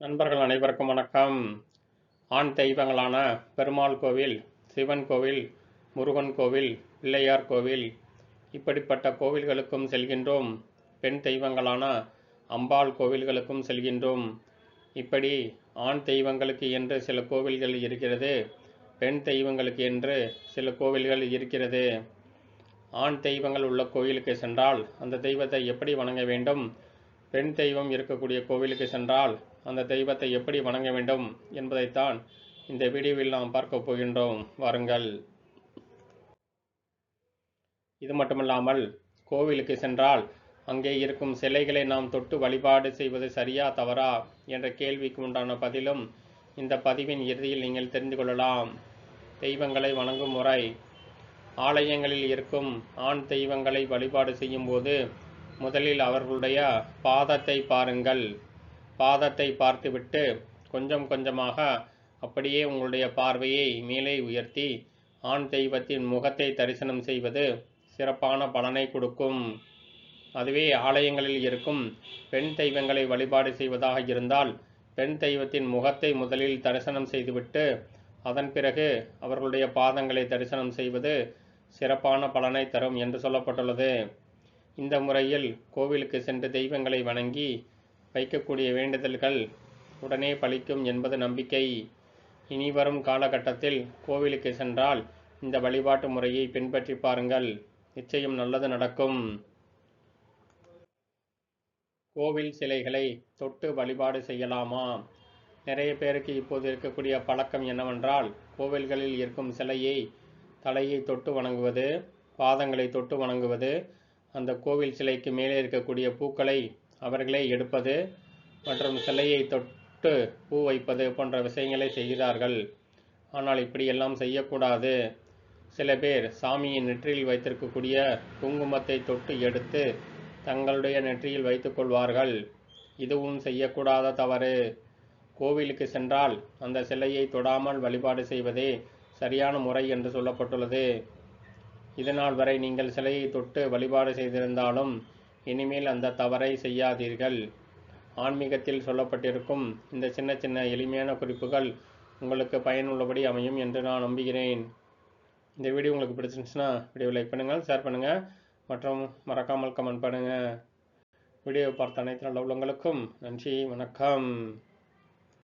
நண்பர்கள் அனைவருக்கும் வணக்கம். ஆண் தெய்வங்களான பெருமாள் கோவில் சிவன் கோவில் முருகன் கோவில் பிள்ளையார் கோவில் இப்படிப்பட்ட கோவில்களுக்கும் செல்கின்றோம். பெண் தெய்வங்களான அம்பாள் கோவில்களுக்கும் செல்கின்றோம். இப்படி ஆண் தெய்வங்களுக்கு என்று சில கோவில்கள் இருக்கிறது பெண் தெய்வங்களுக்கு என்று சில கோவில்கள் இருக்கிறது. ஆண் தெய்வங்கள் உள்ள கோவிலுக்கு சென்றால் அந்த தெய்வத்தை எப்படி வணங்க வேண்டும்? பெண் தெய்வம் இருக்கக்கூடிய கோவிலுக்கு சென்றால் அந்த தெய்வத்தை எப்படி வணங்க வேண்டும் என்பதைத்தான் இந்த வீடியோவில் நாம் பார்க்க போகின்றோம். வாருங்கள். இது மட்டுமல்லாமல் கோவிலுக்கு சென்றால் அங்கே இருக்கும் சிலைகளை நாம் தொட்டு வழிபாடு செய்வது சரியா தவறா என்ற கேள்விக்கு உண்டான பதிலும் இந்த பதிவின் இறுதியில் நீங்கள் தெரிந்து கொள்ளலாம். தெய்வங்களை வணங்கும் முறை. ஆலயங்களில் இருக்கும் ஆண் தெய்வங்களை வழிபாடு செய்யும்போது முதலில் அவர்களுடைய பாதத்தை பாருங்கள். பாதத்தை பார்த்துவிட்டு கொஞ்சம் கொஞ்சமாக அப்படியே உங்களுடைய பார்வையை மேலே உயர்த்தி ஆண் தெய்வத்தின் முகத்தை தரிசனம் செய்வது சிறப்பான பலனை கொடுக்கும். அதுவே ஆலயங்களில் இருக்கும் பெண் தெய்வங்களை வழிபாடு செய்வதாக இருந்தால் பெண் தெய்வத்தின் முகத்தை முதலில் தரிசனம் செய்துவிட்டு அதன் பிறகு அவர்களுடைய பாதங்களை தரிசனம் செய்வது சிறப்பான பலனை தரும் என்று சொல்லப்பட்டுள்ளது. இந்த முறையில் கோவிலுக்கு சென்று தெய்வங்களை வணங்கி வைக்கக்கூடிய வேண்டுதல்கள் உடனே பலிக்கும் என்பது நம்பிக்கை. இனி வரும் காலகட்டத்தில் கோவிலுக்கு சென்றால் இந்த வழிபாட்டு முறையை பின்பற்றி பாருங்கள். நிச்சயம் நல்லது நடக்கும். கோவில் சிலைகளை தொட்டு வழிபாடு செய்யலாமா? நிறைய பேருக்கு இப்போது இருக்கக்கூடிய பழக்கம் என்னவென்றால் கோவில்களில் இருக்கும் சிலையை தலையை தொட்டு வணங்குவது பாதங்களை தொட்டு வணங்குவது அந்த கோவில் சிலைக்கு மேலே இருக்கக்கூடிய பூக்களை அவர்களே எடுப்பது மற்றும் சிலையை தொட்டு பூ வைப்பது போன்ற விஷயங்களை செய்கிறார்கள். ஆனால் இப்படியெல்லாம் செய்யக்கூடாது. சில பேர் சாமியின் நெற்றியில் வைத்திருக்கக்கூடிய குங்குமத்தை தொட்டு எடுத்து தங்களுடைய நெற்றியில் வைத்துக்கொள்வார்கள் இதுவும் செய்யக்கூடாத தவறு. கோவிலுக்கு சென்றால் அந்த சிலையை தொடாமல் வழிபாடு செய்வதே சரியான முறை என்று சொல்லப்பட்டுள்ளது. இதனால் வரை நீங்கள் சிலையை தொட்டு வழிபாடு செய்திருந்தாலும் இனிமேல் அந்த தவறை செய்யாதீர்கள். ஆன்மீகத்தில் சொல்லப்பட்டிருக்கும் இந்த சின்ன சின்ன எளிமையான குறிப்புகள் உங்களுக்கு பயனுள்ளபடி அமையும் என்று நான் நம்புகிறேன். இந்த வீடியோ உங்களுக்கு பிடிச்சிருந்துச்சுன்னா வீடியோ லைக் பண்ணுங்கள் ஷேர் பண்ணுங்கள் மற்றும் மறக்காமல் கமெண்ட் பண்ணுங்கள் வீடியோ பார்த்த அனைத்து நல்ல நன்றி வணக்கம்.